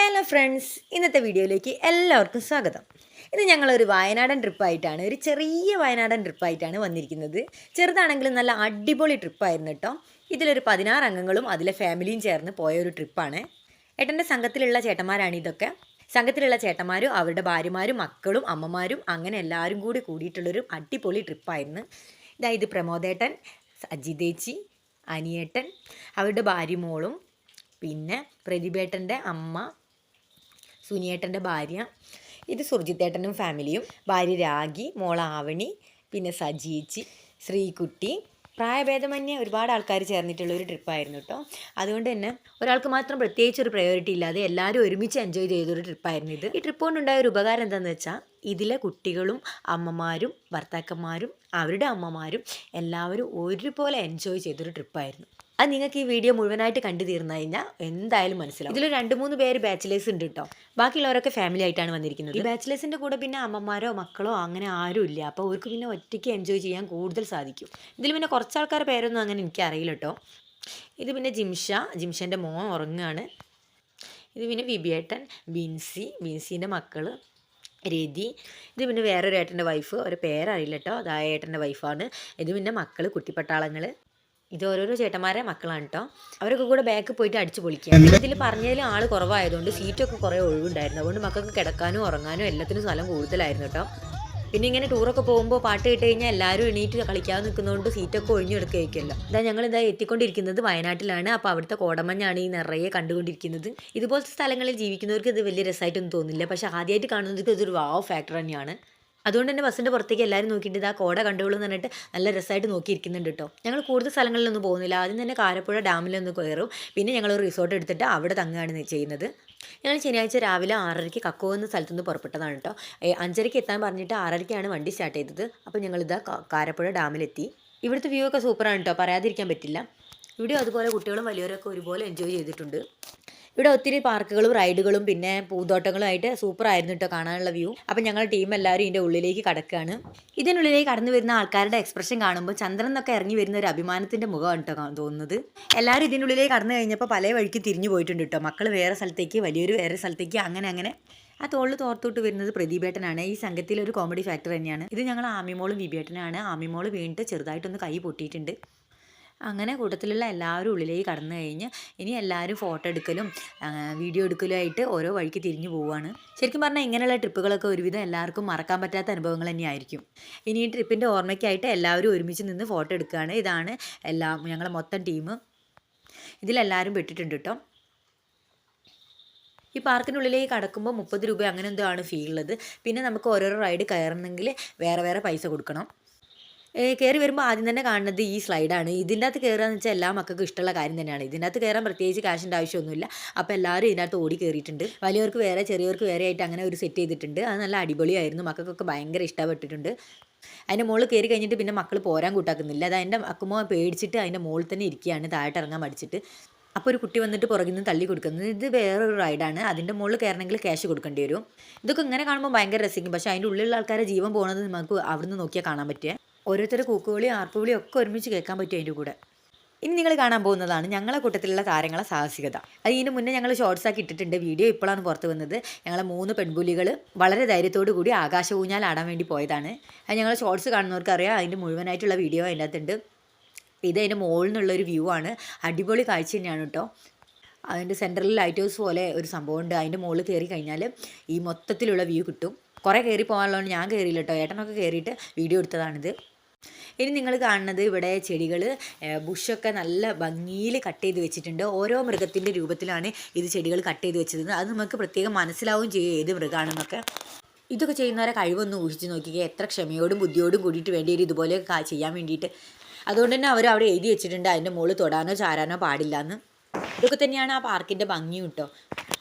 Hello friends ഇന്നത്തെ വീഡിയോയിലേക്ക് എല്ലാവർക്കും സ്വാഗതം. ഇത് ഞങ്ങളൊരു വയനാടൻ ട്രിപ്പായിട്ടാണ് ഒരു ചെറിയ വയനാടൻ ട്രിപ്പായിട്ടാണ് വന്നിരിക്കുന്നത്. ചെറുതാണെങ്കിലും നല്ല അടിപൊളി ട്രിപ്പായിരുന്നു കേട്ടോ. ഇതിലൊരു പതിനാറ് അംഗങ്ങളും അതിലെ ഫാമിലിയും ചേർന്ന് പോയ ഒരു ട്രിപ്പാണ്. ഏട്ടന്റെ സംഘത്തിലുള്ള ചേട്ടന്മാരാണ് ഇതൊക്കെ. സംഘത്തിലുള്ള ചേട്ടന്മാരും അവരുടെ ഭാര്യമാരും മക്കളും അമ്മമാരും അങ്ങനെ എല്ലാവരും കൂടി കൂടിയിട്ടുള്ളൊരു അടിപൊളി ട്രിപ്പായിരുന്നു. ഇതാ ഇത് പ്രമോദേട്ടൻ അജിതേച്ചി അനിയേട്ടൻ അവരുടെ ഭാര്യമോളും പിന്നെ പ്രതിഭേട്ടന്റെ അമ്മ സുനിയേട്ടന്റെ ഭാര്യ ഇത് സുർജിത്തേട്ടനും ഫാമിലിയും. ഭാര്യ രാഗി മോള ആവണി പിന്നെ സജീച്ചി ശ്രീകുട്ടി. പ്രായഭേദമന്യേ ഒരുപാട് ആൾക്കാർ ചേർന്നിട്ടുള്ള ഒരു ട്രിപ്പായിരുന്നു കേട്ടോ അതുകൊണ്ട് തന്നെ ഒരാൾക്ക് മാത്രം പ്രത്യേകിച്ച് ഒരു പ്രയോറിറ്റി ഇല്ലാതെ എല്ലാവരും ഒരുമിച്ച് എൻജോയ് ചെയ്തൊരു ട്രിപ്പായിരുന്നു ഇത്. ഈ ട്രിപ്പ് കൊണ്ടുണ്ടായ ഒരു ഉപകാരം എന്താണെന്ന് വെച്ചാൽ ഇതിലെ കുട്ടികളും അമ്മമാരും ഭർത്താക്കന്മാരും അവരുടെ അമ്മമാരും എല്ലാവരും ഒരുപോലെ എൻജോയ് ചെയ്തൊരു ട്രിപ്പായിരുന്നു അത് നിങ്ങൾക്ക് ഈ വീഡിയോ മുഴുവനായിട്ട് കണ്ടു തീർന്നു കഴിഞ്ഞാൽ എന്തായാലും മനസ്സിലാവും. ഇതിൽ രണ്ട് മൂന്ന് പേര് ബാച്ചിലേഴ്സ് ഉണ്ട് കേട്ടോ ബാക്കിയുള്ളവരൊക്കെ ഫാമിലി ആയിട്ടാണ് വന്നിരിക്കുന്നത്. ഈ ബാച്ചിലേഴ്സിന്റെ കൂടെ പിന്നെ അമ്മമാരോ മക്കളോ അങ്ങനെ ആരും ഇല്ല. അപ്പോൾ അവർക്ക് പിന്നെ ഒറ്റയ്ക്ക് എൻജോയ് ചെയ്യാൻ കൂടുതൽ സാധിക്കും. ഇതിൽ പിന്നെ കുറച്ച് ആൾക്കാരുടെ പേരൊന്നും അങ്ങനെ എനിക്ക് അറിയില്ല കേട്ടോ ഇത് പിന്നെ ജിംഷ. ജിംഷന്റെ മോൻ ഉറങ്ങുകയാണ് ഇത് പിന്നെ വിബിയേട്ടൻ ബിൻസി ബിൻസീന്റെ മക്കൾ രതി. ഇത് പിന്നെ വേറൊരു ഏട്ടന്റെ വൈഫ് ഒരു പേരറിയില്ല കേട്ടോ അതായ ഏട്ടന്റെ വൈഫാണ് ഇത് പിന്നെ മക്കൾ കുട്ടിപ്പട്ടാളങ്ങൾ ഇത് ഓരോരോ ചേട്ടന്മാരെ മക്കളാണ് കേട്ടോ അവരൊക്കെ കൂടെ ബാക്ക് പോയിട്ട് അടിച്ചു പൊളിക്കുക ഇതിൽ പറഞ്ഞതിൽ ആൾ കുറവായതുകൊണ്ട് സീറ്റൊക്കെ കുറേ ഒഴിവുണ്ടായിരുന്നു. അതുകൊണ്ട് മക്കൾക്ക് കിടക്കാനും ഉറങ്ങാനും എല്ലാത്തിനും സ്ഥലം കൂടുതലായിരുന്നു കേട്ടോ പിന്നെ ഇങ്ങനെ ടൂറൊക്കെ പോകുമ്പോൾ പാട്ട് കേട്ട് കഴിഞ്ഞാൽ എല്ലാവരും എണീറ്റ് കളിക്കാതെ നിൽക്കുന്നതുകൊണ്ട് സീറ്റൊക്കെ ഒഴിഞ്ഞെടുക്കുകയൊക്കെയല്ലോ ഇതാ ഞങ്ങൾ ഇതാ എത്തിക്കൊണ്ടിരിക്കുന്നത് വയനാട്ടിലാണ്. അപ്പോൾ അവിടുത്തെ കോടമഞ്ഞാണ് ഈ നിറയെ കണ്ടുകൊണ്ടിരിക്കുന്നത്. ഇതുപോലത്തെ സ്ഥലങ്ങളിൽ ജീവിക്കുന്നവർക്ക് ഇത് വലിയ രസമായിട്ടൊന്നും തോന്നില്ല പക്ഷേ ആദ്യമായിട്ട് കാണുന്നവർക്ക് ഇതൊരു വാവ് ഫാക്ടർ തന്നെയാണ്. അതുകൊണ്ട് തന്നെ ബസ്സിന്റെ പുറത്തേക്ക് എല്ലാവരും നോക്കിയിട്ട് ഇതാ കോട കണ്ടോളൂ എന്ന് പറഞ്ഞിട്ട് നല്ല രസമായിട്ട് നോക്കിയിരിക്കുന്നുണ്ട് കേട്ടോ. ഞങ്ങൾ കൂടുതൽ സ്ഥലങ്ങളിലൊന്നും പോകുന്നില്ല. ആദ്യം തന്നെ കാരപ്പുഴ ഡാമിലൊന്ന് കയറും. പിന്നെ ഞങ്ങൾ ഒരു റിസോർട്ട് എടുത്തിട്ട് അവിടെ തങ്ങുകയാണ് ചെയ്യുന്നത്. ഞങ്ങൾ ശനിയാഴ്ച രാവിലെ ആറരയ്ക്ക് കക്കോ എന്ന സ്ഥലത്തുനിന്ന് പുറപ്പെട്ടതാണ് കേട്ടോ. അഞ്ചരയ്ക്ക് എത്താൻ പറഞ്ഞിട്ട് ആറരയ്ക്കാണ് വണ്ടി സ്റ്റാർട്ട് ചെയ്തത്. അപ്പോൾ ഞങ്ങളിതാ കാരപ്പുഴ ഡാമിലെത്തി. ഇവിടുത്തെ വ്യൂ ഒക്കെ സൂപ്പറാണ് കേട്ടോ. പറയാതിരിക്കാൻ പറ്റില്ല. ഇവിടെ അതുപോലെ കുട്ടികളും വലിയവരൊക്കെ ഒരുപോലെ എൻജോയ് ചെയ്തിട്ടുണ്ട്. ഇവിടെ ഒത്തിരി പാർക്കുകളും റൈഡുകളും പിന്നെ പൂന്തോട്ടങ്ങളും ആയിട്ട് സൂപ്പർ ആയിരുന്നു കേട്ടോ കാണാനുള്ള വ്യൂ അപ്പം ഞങ്ങൾ ടീം എല്ലാവരും ഇതിന്റെ ഉള്ളിലേക്ക് കടക്കുകയാണ് ഇതിനുള്ളിലേക്ക് കടന്നു വരുന്ന ആൾക്കാരുടെ എക്സ്പ്രഷൻ കാണുമ്പോൾ ചന്ദ്രൻ എന്നൊക്കെ ഇറങ്ങി വരുന്ന ഒരു അഭിമാനത്തിന്റെ മുഖമാണ് കേട്ടോ തോന്നുന്നത്. എല്ലാവരും ഇതിനുള്ളിലേക്ക് കടന്നു കഴിഞ്ഞപ്പോൾ പല വഴിക്ക് തിരിഞ്ഞു പോയിട്ടുണ്ട് കേട്ടോ മക്കൾ വേറെ സ്ഥലത്തേക്ക് വലിയൊരു വേറെ സ്ഥലത്തേക്ക് അങ്ങനെ അങ്ങനെ. ആ തോളിൽ തോർത്തോട്ട് വരുന്നത് പ്രദീപേട്ടനാണ് ഈ സംഘത്തിൽ ഒരു കോമഡി ഫാക്ടർ തന്നെയാണ്. ഇത് ഞങ്ങൾ ആമിമോളും വിബേട്ടനാണ് ആമിമോൾ വീണിട്ട് ചെറുതായിട്ടൊന്ന് കൈ പൊട്ടിയിട്ടുണ്ട്. അങ്ങനെ കൂട്ടത്തിലുള്ള എല്ലാവരും ഉള്ളിലേക്ക് കടന്നു കഴിഞ്ഞ് ഇനി എല്ലാവരും ഫോട്ടോ എടുക്കലും വീഡിയോ എടുക്കലും ആയിട്ട് ഓരോ വഴിക്ക് തിരിഞ്ഞു പോവുകയാണ് ശരിക്കും പറഞ്ഞാൽ ഇങ്ങനെയുള്ള ട്രിപ്പുകളൊക്കെ ഒരുവിധം എല്ലാവർക്കും മറക്കാൻ പറ്റാത്ത അനുഭവങ്ങൾ തന്നെയായിരിക്കും. ഇനി ഈ ട്രിപ്പിന്റെ ഓർമ്മയ്ക്കായിട്ട് എല്ലാവരും ഒരുമിച്ച് നിന്ന് ഫോട്ടോ എടുക്കുകയാണ് ഇതാണ് എല്ലാം ഞങ്ങളെ മൊത്തം ടീം. ഇതിലെല്ലാവരും പെട്ടിട്ടുണ്ട് കേട്ടോ ഈ പാർക്കിനുള്ളിലേക്ക് കടക്കുമ്പോൾ മുപ്പത് രൂപ അങ്ങനെ എന്തോ ആണ് ഫീ ഉള്ളത്. പിന്നെ നമുക്ക് ഓരോരോ റൈഡ് കയറണമെങ്കിൽ വേറെ വേറെ പൈസ കൊടുക്കണം. കയറി വരുമ്പോൾ ആദ്യം തന്നെ കാണുന്നത് ഈ സ്ലൈഡാണ്. ഇതിന്റെ അകത്ത് കയറുകയെന്ന് വെച്ചാൽ എല്ലാ മക്കൾക്കും ഇഷ്ടമുള്ള കാര്യം തന്നെയാണ്. ഇതിന്റെ അകത്ത് കയറാൻ പ്രത്യേകിച്ച് കാശിന്റെ ആവശ്യമൊന്നുമില്ല. അപ്പോൾ എല്ലാവരും ഇതിനകത്ത് ഓടി കയറിയിട്ടുണ്ട് വലിയവർക്ക് വേറെ ചെറിയവർക്ക് വേറെ ആയിട്ട് അങ്ങനെ ഒരു സെറ്റ് ചെയ്തിട്ടുണ്ട്. അത് നല്ല അടിപൊളിയായിരുന്നു. മക്കൾക്കൊക്കെ ഭയങ്കര ഇഷ്ടപ്പെട്ടിട്ടുണ്ട്. അതിന്റെ മുകളിൽ കയറി കഴിഞ്ഞിട്ട് പിന്നെ മക്കൾ പോരാൻ കൂട്ടാക്കുന്നില്ല. അത് അതിന്റെ അക്കുമോ പേടിച്ചിട്ട് അതിന്റെ മുകളിൽ തന്നെ ഇരിക്കുകയാണ് താഴെ ഇറങ്ങാൻ മടിച്ചിട്ട് അപ്പോൾ ഒരു കുട്ടി വന്നിട്ട് പുറകിൽ നിന്ന് തള്ളി കൊടുക്കുന്നത് ഇത് വേറൊരു റൈഡാണ് അതിന്റെ മുകളിൽ കയറണമെങ്കിൽ ക്യാഷ് കൊടുക്കേണ്ടി വരും. ഇതൊക്കെ ഇങ്ങനെ കാണുമ്പോൾ ഭയങ്കര രസിക്കും. പക്ഷേ അതിന്റെ ഉള്ളിലുള്ള ആൾക്കാരെ ജീവൻ പോകുന്നത് നമുക്ക് അവിടുന്ന് നോക്കിയാൽ കാണാൻ പറ്റുക. ഓരോരുത്തരുടെ കൂക്കുവിളിയും ആർപ്പുവിളിയും ഒക്കെ ഒരുമിച്ച് കേൾക്കാൻ പറ്റും അതിന്റെ കൂടെ. ഇനി നിങ്ങൾ കാണാൻ പോകുന്നതാണ് ഞങ്ങളെ കൂട്ടത്തിലുള്ള താരങ്ങളെ സാഹസികത. അത് ഇതിന് മുന്നേ ഞങ്ങൾ ഷോർട്സ് ആക്കി ഇട്ടിട്ടുണ്ട്. വീഡിയോ ഇപ്പോഴാണ് പുറത്ത് വന്നത്. ഞങ്ങളെ മൂന്ന് പെൺപുലികൾ വളരെ ധൈര്യത്തോടു കൂടി ആകാശ ഊഞ്ഞാൽ ആടാൻ വേണ്ടി പോയതാണ്. അത് ഞങ്ങൾ ഷോർട്സ് കാണുന്നവർക്ക് അറിയാം. അതിന്റെ മുഴുവനായിട്ടുള്ള വീഡിയോ അതിന്റെ അകത്തുണ്ട്. ഇത് അതിന്റെ മുകളിൽ നിന്നുള്ളൊരു വ്യൂ ആണ്. അടിപൊളി കാഴ്ച തന്നെയാണ് കേട്ടോ. അതിന്റെ സെൻട്രലിൽ ലൈറ്റ് ഹൗസ് പോലെ ഒരു സംഭവമുണ്ട്. അതിന്റെ മുകളിൽ കയറി കഴിഞ്ഞാൽ ഈ മൊത്തത്തിലുള്ള വ്യൂ കിട്ടും. കുറേ കയറി പോകാനുള്ളതുകൊണ്ട് ഞാൻ കയറിയില്ല കേട്ടോ ഏട്ടനൊക്കെ കയറിയിട്ട് വീഡിയോ എടുത്തതാണിത്. ഇനി നിങ്ങൾ കാണുന്നത് ഇവിടെ ചെടികൾ ബുഷൊക്കെ നല്ല ഭംഗിയിൽ കട്ട് ചെയ്ത് വെച്ചിട്ടുണ്ട്. ഓരോ മൃഗത്തിന്റെ രൂപത്തിലാണ് ഇത് ചെടികൾ കട്ട് ചെയ്ത് വെച്ചത്. അത് നമുക്ക് പ്രത്യേകം മനസ്സിലാവുകയും ചെയ്യും ഏത് മൃഗമാണെന്നൊക്കെ ഇതൊക്കെ ചെയ്യുന്നവരെ കഴിവൊന്ന് ഊഹിച്ച് നോക്കിക്കുക എത്ര ക്ഷമയോടും ബുദ്ധിയോടും കൂടിയിട്ട് വേണ്ടി വരും ഇതുപോലെ കാ- ചെയ്യാൻ വേണ്ടിയിട്ട്. അതുകൊണ്ട് തന്നെ അവർ അവിടെ എഴുതി വെച്ചിട്ടുണ്ട്. അതിന്റെ മുകളിൽ തൊടാനോ ചാരാനോ പാടില്ല എന്ന് ഇതൊക്കെ തന്നെയാണ് ആ പാർക്കിന്റെ ഭംഗി കേട്ടോ.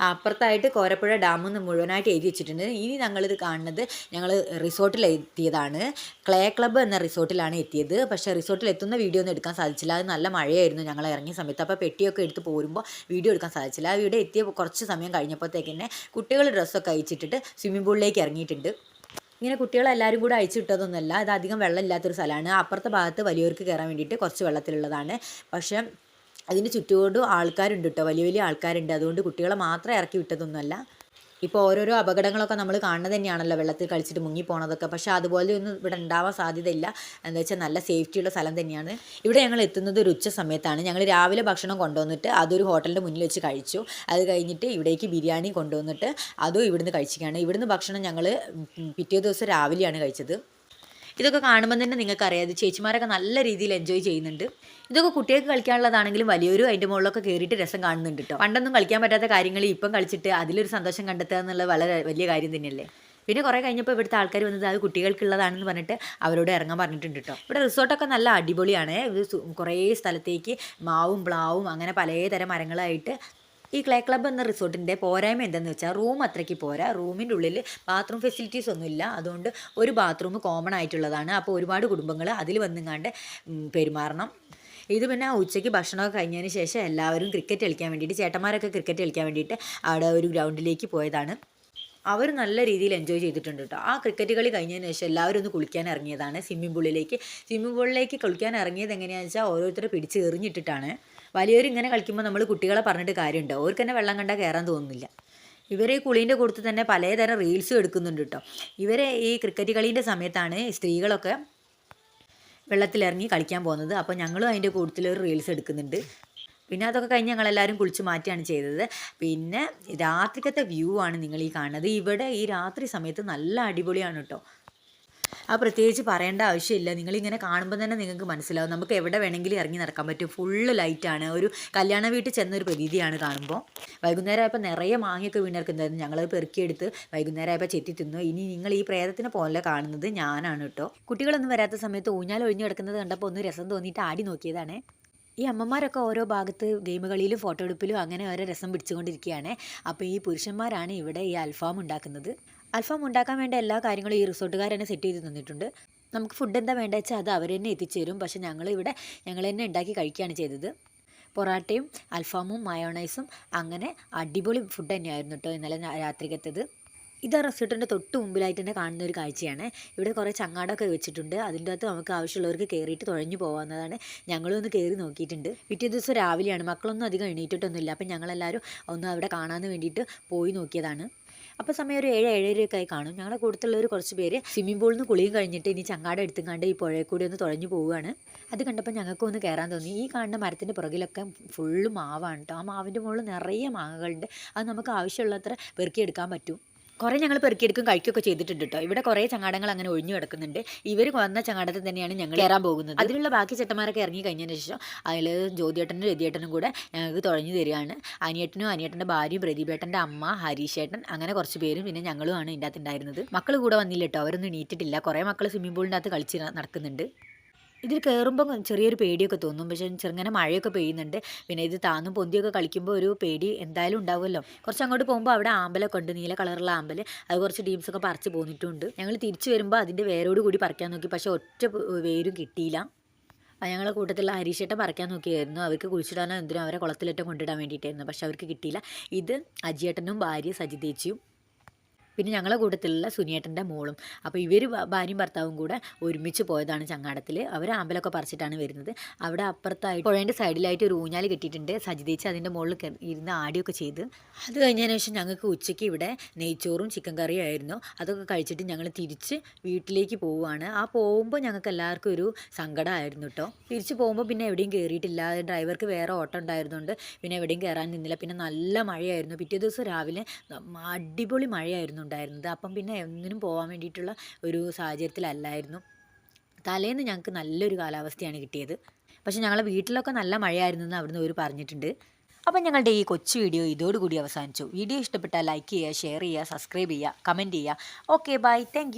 അപ്പുറത്തായിട്ട് കോരപ്പുഴ ഡാം എന്ന് മുഴുവനായിട്ട് എഴുതി വെച്ചിട്ടുണ്ട്. ഇനി ഞങ്ങളിത് കാണുന്നത് ഞങ്ങൾ റിസോർട്ടിൽ എത്തിയതാണ്. ക്ലേ ക്ലബ്ബ് എന്ന റിസോർട്ടിലാണ് എത്തിയത്. പക്ഷേ റിസോർട്ടിൽ എത്തുന്ന വീഡിയോ ഒന്നും എടുക്കാൻ സാധിച്ചില്ല. അത് നല്ല മഴയായിരുന്നു ഞങ്ങൾ ഇറങ്ങിയ സമയത്ത്. അപ്പോൾ പെട്ടിയൊക്കെ എടുത്ത് പോരുമ്പോൾ വീഡിയോ എടുക്കാൻ സാധിച്ചില്ല. ഇവിടെ എത്തിയ കുറച്ച് സമയം കഴിഞ്ഞപ്പോഴത്തേക്ക് തന്നെ കുട്ടികൾ ഡ്രസ്സൊക്കെ അയച്ചിട്ടിട്ട് സ്വിമ്മിംഗ് പൂളിലേക്ക് ഇറങ്ങിയിട്ടുണ്ട്. ഇങ്ങനെ കുട്ടികളെല്ലാവരും കൂടെ അയച്ചു വിട്ടതൊന്നുമല്ല. ഇത് അധികം വെള്ളം ഇല്ലാത്തൊരു സ്ഥലമാണ്. അപ്പുറത്തെ ഭാഗത്ത് വലിയവർക്ക് കയറാൻ വേണ്ടിയിട്ട് കുറച്ച് വെള്ളത്തിലുള്ളതാണ്. പക്ഷേ അതിന് ചുറ്റുകൊണ്ടും ആൾക്കാരുണ്ട് കേട്ടോ വലിയ വലിയ ആൾക്കാരുണ്ട്. അതുകൊണ്ട് കുട്ടികളെ മാത്രം ഇറക്കി വിട്ടതൊന്നുമല്ല. ഇപ്പോൾ ഓരോരോ അപകടങ്ങളൊക്കെ നമ്മൾ കാണുന്നത് തന്നെയാണല്ലോ. വെള്ളത്തിൽ കളിച്ചിട്ട് മുങ്ങി പോണതൊക്കെ. പക്ഷേ അതുപോലെ ഒന്നും ഇവിടെ ഉണ്ടാവാൻ സാധ്യതയില്ല. എന്താ വെച്ചാൽ നല്ല സേഫ്റ്റിയുള്ള സ്ഥലം തന്നെയാണ്. ഇവിടെ ഞങ്ങൾ എത്തുന്നത് ഒരു ഉച്ച സമയത്താണ്. ഞങ്ങൾ രാവിലെ ഭക്ഷണം കൊണ്ടുവന്നിട്ട് അതൊരു ഹോട്ടലിന്റെ മുന്നിൽ വെച്ച് കഴിച്ചു. അത് കഴിഞ്ഞിട്ട് ഇവിടേക്ക് ബിരിയാണി കൊണ്ടുവന്നിട്ട് അതും ഇവിടുന്ന് കഴിച്ചിരിക്കുകയാണ്. ഇവിടുന്ന് ഭക്ഷണം ഞങ്ങൾ പിറ്റേ ദിവസം രാവിലെയാണ് കഴിച്ചത്. ഇതൊക്കെ കാണുമ്പോൾ തന്നെ നിങ്ങൾക്കറിയാം. ഇത് ചേച്ചിമാരൊക്കെ നല്ല രീതിയിൽ എൻജോയ് ചെയ്യുന്നുണ്ട്. ഇതൊക്കെ കുട്ടികൾക്ക് കളിക്കാനുള്ളതാണെങ്കിലും വലിയൊരു അതിന്റെ മുകളിലൊക്കെ കയറിയിട്ട് രസം കാണുന്നുണ്ട് കേട്ടോ പണ്ടൊന്നും കളിക്കാൻ പറ്റാത്ത കാര്യങ്ങൾ ഇപ്പം കളിച്ചിട്ട് അതിലൊരു സന്തോഷം കണ്ടെത്തുക എന്നുള്ളത് വളരെ വലിയ കാര്യം തന്നെയല്ലേ? പിന്നെ കുറേ കഴിഞ്ഞപ്പോൾ ഇവിടുത്തെ ആൾക്കാർ വന്നത് അത് കുട്ടികൾക്കുള്ളതാണെന്ന് പറഞ്ഞിട്ട് അവരോട് ഇറങ്ങാൻ പറഞ്ഞിട്ടുണ്ട് കേട്ടോ ഇവിടെ റിസോർട്ടൊക്കെ നല്ല അടിപൊളിയാണ്. കുറേ സ്ഥലത്തേക്ക് മാവും പ്ലാവും അങ്ങനെ പലതരം മരങ്ങളായിട്ട് ഈ ക്ലേ ക്ലബ്ബ് എന്ന റിസോർട്ടിന്റെ പോരായ്മ എന്തെന്ന് വെച്ചാൽ റൂം അത്രയ്ക്ക് പോരാ. റൂമിന്റെ ഉള്ളിൽ ബാത്റൂം ഫെസിലിറ്റീസ് ഒന്നുമില്ല. അതുകൊണ്ട് ഒരു ബാത്റൂം കോമൺ ആയിട്ടുള്ളതാണ്. അപ്പോൾ ഒരുപാട് കുടുംബങ്ങൾ അതിൽ വന്നുങ്ങാണ്ട് പെരുമാറണം. ഇത് പിന്നെ ഉച്ചയ്ക്ക് ഭക്ഷണമൊക്കെ കഴിഞ്ഞതിന് ശേഷം എല്ലാവരും ക്രിക്കറ്റ് കളിക്കാൻ വേണ്ടിയിട്ട് ചേട്ടന്മാരൊക്കെ ക്രിക്കറ്റ് കളിക്കാൻ വേണ്ടിയിട്ട് അവിടെ ഒരു ഗ്രൗണ്ടിലേക്ക് പോയതാണ്. അവർ നല്ല രീതിയിൽ എൻജോയ് ചെയ്തിട്ടുണ്ട് കേട്ടോ ആ ക്രിക്കറ്റ് കളി കഴിഞ്ഞതിന് ശേഷം എല്ലാവരും ഒന്ന് കുളിക്കാൻ ഇറങ്ങിയതാണ്. സ്വിമ്മിംഗ് പൂളിലേക്ക് സ്വിമ്മിംഗ് പൂളിലേക്ക് കുളിക്കാൻ ഇറങ്ങിയത് എങ്ങനെയാണെന്ന് വെച്ചാൽ ഓരോരുത്തരെ പിടിച്ച് എറിഞ്ഞിട്ടിട്ടാണ്. വലിയവർ ഇങ്ങനെ കളിക്കുമ്പോൾ നമ്മൾ കുട്ടികളെ പറഞ്ഞിട്ട് കാര്യമുണ്ടോ. അവർക്ക് തന്നെ വെള്ളം കണ്ടാൽ കയറാൻ തോന്നുന്നില്ല. ഇവർ ഈ കുളീന്റെ കൂട്ടത്തിൽ തന്നെ പലതരം റീൽസും എടുക്കുന്നുണ്ട് കേട്ടോ ഇവരെ ഈ ക്രിക്കറ്റ് കളീന്റെ സമയത്താണ് സ്ത്രീകളൊക്കെ വെള്ളത്തിലിറങ്ങി കളിക്കാൻ പോകുന്നത്. അപ്പോൾ ഞങ്ങളും അതിന്റെ കൂട്ടത്തിൽ ഒരു റീൽസ് എടുക്കുന്നുണ്ട്. പിന്നെ അതൊക്കെ കഴിഞ്ഞ് ഞങ്ങളെല്ലാവരും കുളിച്ച് മാറ്റിയാണ് ചെയ്തത്. പിന്നെ രാത്രിക്കത്തെ വ്യൂ ആണ് നിങ്ങൾ ഈ കാണുന്നത്. ഇവിടെ ഈ രാത്രി സമയത്ത് നല്ല അടിപൊളിയാണ് കേട്ടോ ആ പ്രത്യേകിച്ച് പറയേണ്ട ആവശ്യമില്ല. നിങ്ങളിങ്ങനെ കാണുമ്പോൾ തന്നെ നിങ്ങൾക്ക് മനസ്സിലാവും. നമുക്ക് എവിടെ വേണമെങ്കിലും ഇറങ്ങി നടക്കാൻ പറ്റും. ഫുള്ള് ലൈറ്റാണ് ഒരു കല്യാണ വീട്ടിൽ ചെന്നൊരു പ്രതീതിയാണ് കാണുമ്പോൾ വൈകുന്നേരം ആയപ്പോൾ നിറയെ മാങ്ങയൊക്കെ വീണിറക്കുന്നായിരുന്നു ഞങ്ങളത് പെറുക്കിയെടുത്ത് വൈകുന്നേരം ആയപ്പോൾ ചെത്തി തിന്നു. ഇനി നിങ്ങൾ ഈ പ്രേതത്തിനെ പോലെ കാണുന്നത് ഞാനാണ് കേട്ടോ കുട്ടികളൊന്നും വരാത്ത സമയത്ത് ഊഞ്ഞാൽ ഒഴിഞ്ഞു കിടക്കുന്നത് കണ്ടപ്പോൾ ഒന്ന് രസം തോന്നിയിട്ട് ആടി നോക്കിയതാണ്. ഈ അമ്മമാരൊക്കെ ഓരോ ഭാഗത്ത് ഗെയിമുകളിലും ഫോട്ടോ എടുപ്പിലും അങ്ങനെ ഓരോ രസം പിടിച്ചുകൊണ്ടിരിക്കുകയാണ്. അപ്പോൾ ഈ പുരുഷന്മാരാണ് ഇവിടെ ഈ അൽഫാം ഉണ്ടാക്കുന്നത്. അൽഫാം ഉണ്ടാക്കാൻ വേണ്ട എല്ലാ കാര്യങ്ങളും ഈ റിസോർട്ടുകാർ തന്നെ സെറ്റ് ചെയ്ത് തന്നിട്ടുണ്ട്. നമുക്ക് ഫുഡ് എന്താ വേണ്ടത് വെച്ചാൽ അത് അവർ തന്നെ എത്തിച്ചേരും. പക്ഷേ ഞങ്ങൾ ഇവിടെ ഞങ്ങൾ തന്നെ ഉണ്ടാക്കി കഴിക്കുകയാണ് ചെയ്തത്. പൊറാട്ടയും അൽഫാമും മയോണൈസും അങ്ങനെ അടിപൊളി ഫുഡ് തന്നെയായിരുന്നു കേട്ടോ ഇന്നലെ രാത്രിക്കത്തേത്. ഇത് ആ റെസ്റ്റോറന്റിന്റെ തൊട്ട് മുമ്പിലായിട്ട് തന്നെ കാണുന്ന ഒരു കാഴ്ചയാണ്. ഇവിടെ കുറേ ചങ്ങാടമൊക്കെ വെച്ചിട്ടുണ്ട്. അതിന്റെ അകത്ത് നമുക്ക് ആവശ്യമുള്ളവർക്ക് കയറിയിട്ട് തുഴഞ്ഞു പോകാവുന്നതാണ്. ഞങ്ങളും ഒന്ന് കയറി നോക്കിയിട്ടുണ്ട്. പിറ്റേ ദിവസം രാവിലെയാണ്. മക്കളൊന്നും അധികം എണീറ്റിട്ടൊന്നുമില്ല. അപ്പം ഞങ്ങളെല്ലാവരും ഒന്ന് അവിടെ കാണാൻ വേണ്ടിയിട്ട് പോയി നോക്കിയതാണ്. അപ്പോൾ സമയം ഒരു ഏഴ് ഏഴരയൊക്കെ ആയി കാണും. ഞങ്ങളുടെ കൂട്ടത്തിലുള്ളവർ കുറച്ച് പേര് സ്വിമ്മിംഗ് പൂളിൽ നിന്ന് കുളിയും കഴിഞ്ഞിട്ട് ഇനി ചങ്ങാടം എടുത്തുങ്ങാണ്ട് ഈ പുഴയിൽ കൂടി ഒന്ന് തുഴഞ്ഞു പോവുകയാണ്. അത് കണ്ടപ്പോൾ ഞങ്ങൾക്ക് ഒന്ന് കയറാൻ തോന്നി. ഈ കാണുന്ന മരത്തിന്റെ പുറകിലൊക്കെ ഫുള്ള് മാവാണ് കേട്ടോ ആ മാവിന്റെ മുകളിൽ നിറയെ മാങ്ങകളുണ്ട്. അത് നമുക്ക് ആവശ്യമുള്ളത്ര പെറുക്കിയെടുക്കാൻ പറ്റും. കുറേ ഞങ്ങൾ പെറുക്കിയെടുക്കും കഴിക്കുകയൊക്കെ ചെയ്തിട്ടുണ്ട് കേട്ടോ ഇവിടെ കുറേ ചങ്ങാടങ്ങൾ അങ്ങനെ ഒഴിഞ്ഞു കിടക്കുന്നുണ്ട്. ഇവർ വന്ന ചങ്ങാടത്തിൽ തന്നെയാണ് ഞങ്ങൾ കയറാൻ പോകുന്നത്. അതിലുള്ള ബാക്കി ചേട്ടന്മാരൊക്കെ ഇറങ്ങി കഴിഞ്ഞതിന് ശേഷം അതിൽ ജ്യോതിയേട്ടനും രതിയേട്ടനും കൂടെ ഞങ്ങൾക്ക് തുഴഞ്ഞു തരികയാണ്. അനിയേട്ടനും അനിയേട്ടന്റെ ഭാര്യയും പ്രദീപേട്ടന്റെ അമ്മ ഹരീഷേട്ടൻ അങ്ങനെ കുറച്ച് പേരും പിന്നെ ഞങ്ങളുമാണ് ഇതിന്റെ അകത്ത് ഉണ്ടായിരുന്നത്. മക്കൾ കൂടെ വന്നില്ല കേട്ടോ അവരൊന്നും എണീറ്റിട്ടില്ല. കുറേ മക്കൾ സ്വിമ്മിംഗ് പൂളിന്റെ അകത്ത് കളിച്ച് നടക്കുന്നുണ്ട്. ഇതിൽ കയറുമ്പോൾ ചെറിയൊരു പേടിയൊക്കെ തോന്നും. പക്ഷേ ചെറുങ്ങനെ മഴയൊക്കെ പെയ്യുന്നുണ്ട്. പിന്നെ ഇത് താന്നും പൊന്തിയൊക്കെ കളിക്കുമ്പോൾ ഒരു പേടി എന്തായാലും ഉണ്ടാവുമല്ലോ. കുറച്ച് അങ്ങോട്ട് പോകുമ്പോൾ അവിടെ ആമ്പലൊക്കെ ഉണ്ട്. നീല കളറുള്ള ആമ്പൽ അത് കുറച്ച് ടീംസൊക്കെ പറിച്ച് പോന്നിട്ടുണ്ട്. ഞങ്ങൾ തിരിച്ചു വരുമ്പോൾ അതിന്റെ വേരോട് കൂടി പറിക്കാൻ നോക്കി. പക്ഷേ ഒറ്റ വേരും കിട്ടിയില്ല. ഞങ്ങളെ കൂട്ടത്തിലുള്ള ഹരീഷേട്ടൻ പറിക്കാൻ നോക്കിയായിരുന്നു. അവർക്ക് കുഴിച്ചിടാനോ എന്തിനും അവരെ കുളത്തിലേറ്റം കൊണ്ടിടാൻ വേണ്ടിയിട്ടായിരുന്നു. പക്ഷെ അവർക്ക് കിട്ടിയില്ല. ഇത് അജിയേട്ടനും ഭാര്യ സജിതേച്ചിയും പിന്നെ ഞങ്ങളെ കൂട്ടത്തിലുള്ള സുനിയേട്ടന്റെ മോളും. അപ്പോൾ ഇവർ ഭാര്യയും ഭർത്താവും കൂടെ ഒരുമിച്ച് പോയതാണ് ചങ്ങാടത്തിൽ അവർ ആമ്പലൊക്കെ പറിച്ചിട്ടാണ് വരുന്നത്. അവിടെ അപ്പുറത്തായിട്ട് പുഴേന്റെ സൈഡിലായിട്ട് ഒരു ഊഞ്ഞാൽ കെട്ടിയിട്ടുണ്ട്. സജിതേച്ച് അതിന്റെ മുകളിൽ ഇരുന്ന് ആടിയൊക്കെ ചെയ്ത്. അത് കഴിഞ്ഞതിന് ശേഷം ഞങ്ങൾക്ക് ഉച്ചയ്ക്ക് ഇവിടെ നെയ്ച്ചോറും ചിക്കൻ കറിയും ആയിരുന്നു. അതൊക്കെ കഴിച്ചിട്ട് ഞങ്ങൾ തിരിച്ച് വീട്ടിലേക്ക് പോവുകയാണ്. ആ പോകുമ്പോൾ ഞങ്ങൾക്ക് എല്ലാവർക്കും ഒരു സങ്കടമായിരുന്നു കേട്ടോ. തിരിച്ച് പോകുമ്പോൾ പിന്നെ എവിടെയും കയറിയിട്ടില്ല. ഡ്രൈവർക്ക് വേറെ ഓട്ടം ഉണ്ടായിരുന്നുകൊണ്ട് പിന്നെ എവിടെയും കയറാൻ നിന്നില്ല. പിന്നെ നല്ല മഴയായിരുന്നു. പിറ്റേ ദിവസം രാവിലെ അടിപൊളി മഴയായിരുന്നു ഉണ്ടായിരുന്നത്. അപ്പം പിന്നെ ഒന്നിനും പോകാൻ വേണ്ടിയിട്ടുള്ള ഒരു സാഹചര്യത്തിലല്ലായിരുന്നു. തലേന്ന് ഞങ്ങൾക്ക് നല്ലൊരു കാലാവസ്ഥയാണ് കിട്ടിയത്. പക്ഷേ ഞങ്ങളെ വീട്ടിലൊക്കെ നല്ല മഴയായിരുന്നു എന്ന് അവിടുന്ന് ഒരു പറഞ്ഞിട്ടുണ്ട്. അപ്പം ഞങ്ങളുടെ ഈ കൊച്ചു വീഡിയോ ഇതോടുകൂടി അവസാനിച്ചു. വീഡിയോ ഇഷ്ടപ്പെട്ടാൽ ലൈക്ക് ചെയ്യുക ഷെയർ ചെയ്യുക സബ്സ്ക്രൈബ് ചെയ്യുക കമന്റ് ചെയ്യുക. Okay bye. താങ്ക്